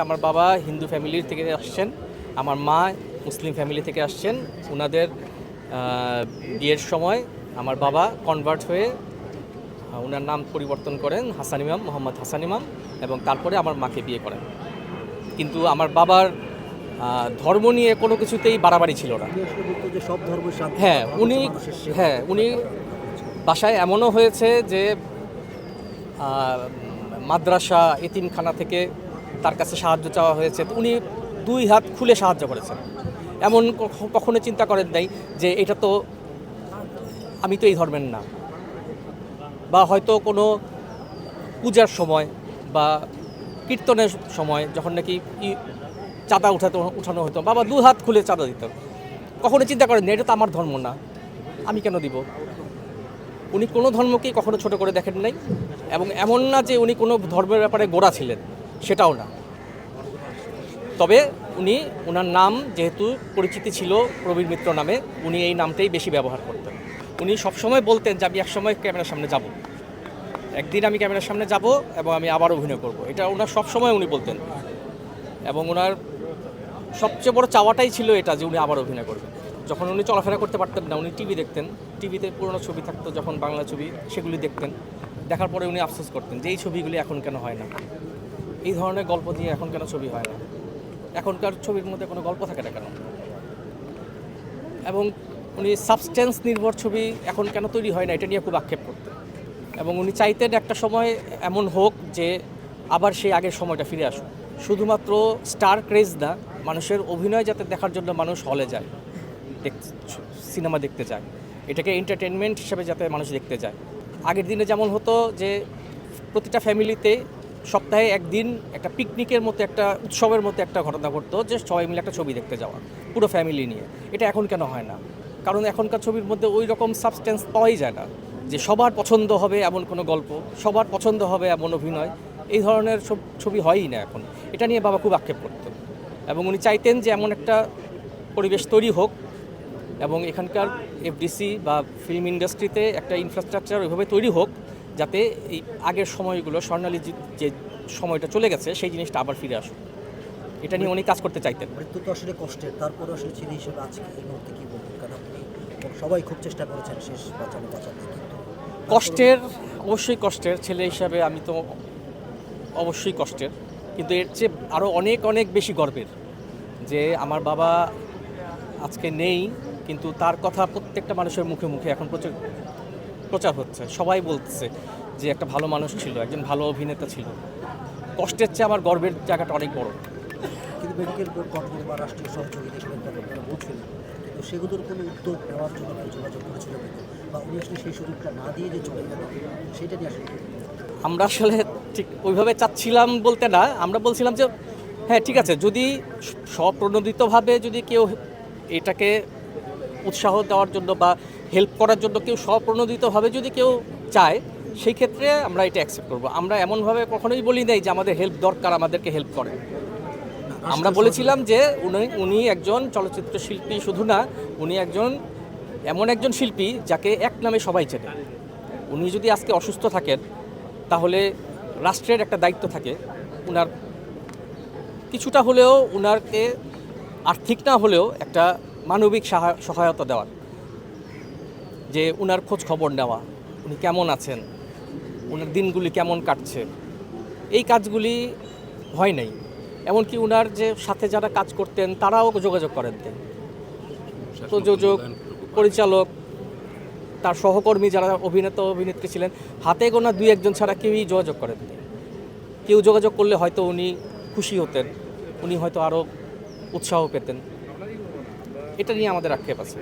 আমার বাবা হিন্দু ফ্যামিলির থেকে আসছেন, আমার মা মুসলিম ফ্যামিলি থেকে আসছেন। ওনাদের বিয়ের সময় আমার বাবা কনভার্ট হয়ে ওনার নাম পরিবর্তন করেন হাসান ইমাম, মোহাম্মদ হাসান ইমাম, এবং তারপরে আমার মাকে বিয়ে করেন। কিন্তু আমার বাবার ধর্ম নিয়ে কোনো কিছুতেই বাড়াবাড়ি ছিল না। হ্যাঁ উনি হ্যাঁ উনি বাসায় এমনও হয়েছে যে মাদ্রাসা, এতিমখানা থেকে তার কাছে সাহায্য চাওয়া হয়েছে উনি দুই হাত খুলে সাহায্য করেছেন। এমন কখ- কখনো চিন্তা করেন নাই যে এটা তো আমি তো এই ধর্মের না। বা হয়তো কোনো পূজার সময় বা কীর্তনের সময় যখন নাকি চাঁদা উঠাতে, উঠানো হতো, বাবা দু হাত খুলে চাঁদা দিত। কখনো চিন্তা করেন না এটা তো আমার ধর্ম না, আমি কেন দিব? উনি কোনো ধর্মকেই কখনো ছোট করে দেখেন নাই, এবং এমন না যে উনি কোনো ধর্মের ব্যাপারে গোড়া ছিলেন। সেটাও না। তবে উনি ওনার নাম যেহেতু পরিচিতি ছিল প্রবীর মিত্র নামে, উনি এই নামটাই বেশি ব্যবহার করতেন। উনি সবসময় বলতেন যে, আমি একসময় ক্যামেরার সামনে যাব। একদিন আমি ক্যামেরার সামনে যাব এবং আমি আবার অভিনয় করব। এটা ওনার সবসময় উনি বলতেন। এবং ওনার সবচেয়ে বড় চাওয়াটাই ছিল এটা যে, উনি আবার অভিনয় করবেন। যখন উনি চলাফেরা করতে পারতেন না, উনি টিভি দেখতেন। টিভিতে পুরনো ছবি থাকতো যখন বাংলা ছবি, সেগুলি দেখতেন। দেখার পরে উনি আফসোস করতেন যে, এই ছবিগুলি এখন কেন হয় না? এই ধরনের গল্প দিয়ে এখন কেন ছবি হয় না? এখনকার ছবির মধ্যে কোনো গল্প থাকে না কেন? এবং উনি সাবস্টেন্স নির্ভর ছবি এখন কেন তৈরি হয় না, এটা নিয়ে খুব আক্ষেপ করতেন এবং উনি চাইতেন একটা সময় এমন হোক যে আবার সেই আগের সময়টা ফিরে আসুক। শুধুমাত্র স্টার ক্রেজ না, মানুষের অভিনয় যাতে দেখার জন্য মানুষ হলে যায় সিনেমা দেখতে যায়, এটাকে এন্টারটেনমেন্ট হিসেবে যাতে মানুষ দেখতে যায়। আগের দিনে যেমন হতো যে প্রতিটা ফ্যামিলিতে সপ্তাহে একদিন একটা পিকনিকের মতো, একটা উৎসবের মতো একটা ঘটনা ঘটতো, যে সবাই মিলে একটা ছবি দেখতে যাওয়া, পুরো ফ্যামিলি নিয়ে। এটা এখন কেন হয় না? কারণ এখনকার ছবির মধ্যে ওই রকম সাবস্টেন্স পাওয়াই যায় না, যে সবার পছন্দ হবে এমন কোনো গল্প, সবার পছন্দ হবে এমন অভিনয়, এই ধরনের সব ছবি হয়ই না এখন। এটা নিয়ে বাবা খুব আক্ষেপ করতেন এবং উনি চাইতেন যে এমন একটা পরিবেশ তৈরি হোক, এবং এখানকার এফডিসি বা ফিল্ম ইন্ডাস্ট্রিতে একটা ইনফ্রাস্ট্রাকচার ওইভাবে তৈরি হোক যাতে এই আগের সময়গুলো স্বর্ণালী যে- সময়টা চলে গেছে সেই জিনিসটা আবার ফিরে আসুক। এটা নিয়ে উনি কাজ করতে চাইতেন। মৃত্যু তো আসলে কষ্টের তারপর আসলে ছেলে হিসেবে আজকে এই মুহূর্তে কি বলবেন? কারণ আপনি সবাই খুব চেষ্টা করেছেন শেষ বাঁচানো বাঁচাতে কিন্তু কষ্টের অবশ্যই কষ্টের। ছেলে হিসাবে আমি তো অবশ্যই কষ্টের। কিন্তু এর চেয়ে আরও অনেক অনেক বেশি গর্বের যে আমার বাবা আজকে নেই কিন্তু তার কথা প্রত্যেকটা মানুষের মুখে মুখে এখন প্রচুর প্রচার হচ্ছে সবাই বলছে যে একটা ভালো মানুষ ছিল একজন ভালো অভিনেতা ছিল। কষ্টের চেয়ে আমার গর্বের জায়গাটা অনেক বড়। কিন্তু মেডিকেল বোর্ড গঠন বা রাষ্ট্রীয় সহযোগিতা আপনারা বলছিলেন কিন্তু সেগুলোর কোনো উদ্যোগ নেওয়ার জন্য যোগাযোগ করেছিল বা উনি আসলে সেই সুযোগটা না দিয়ে যে চলে গেল সেটা নিয়ে আসলে আমরা আসলে ঠিক ওইভাবে চাচ্ছিলাম বলতে না আমরা বলছিলাম যে হ্যাঁ ঠিক আছে যদি স্বপ্রণোদিতভাবে যদি কেউ এটাকে উৎসাহ দেওয়ার জন্য বা হেল্প করার জন্য কেউ স্বপ্রণোদিতভাবে যদি কেউ চায় সেই ক্ষেত্রে আমরা এটা অ্যাকসেপ্ট করব। আমরা এমনভাবে কখনোই বলি নাই যে আমাদের হেল্প দরকার আমাদেরকে হেল্প করে। আমরা বলেছিলাম যে উনি উনি একজন চলচ্চিত্র শিল্পী শুধু না উনি একজন এমন একজন শিল্পী যাকে এক নামে সবাই চেনে। উনি যদি আজকে অসুস্থ থাকেন তাহলে রাষ্ট্রের একটা দায়িত্ব থাকে। উনার কিছুটা হলেও উনারকে আর্থিক না হলেও একটা মানবিক সাহা- সহায়তা দেওয়ার। যে উনার খোঁজ খবর নেওয়া, উনি কেমন আছেন, উনার দিনগুলি কেমন কাটছে, এই কাজগুলি হয় নাই। এমনকি উনার যে সাথে যারা কাজ করতেন, তারাও যোগাযোগ করেন প্রযোজক পরিচালক, তার সহকর্মী যারা অভিনেতা অভিনেত্রী ছিলেন, হাতে গোনা দুই একজন ছাড়া কেউই যোগাযোগ করেন কেউ যোগাযোগ করলে হয়তো উনি খুশি হতেন, উনি হয়তো আরও উৎসাহ পেতেন। এটা নিয়ে আমাদের আক্ষেপ আছে।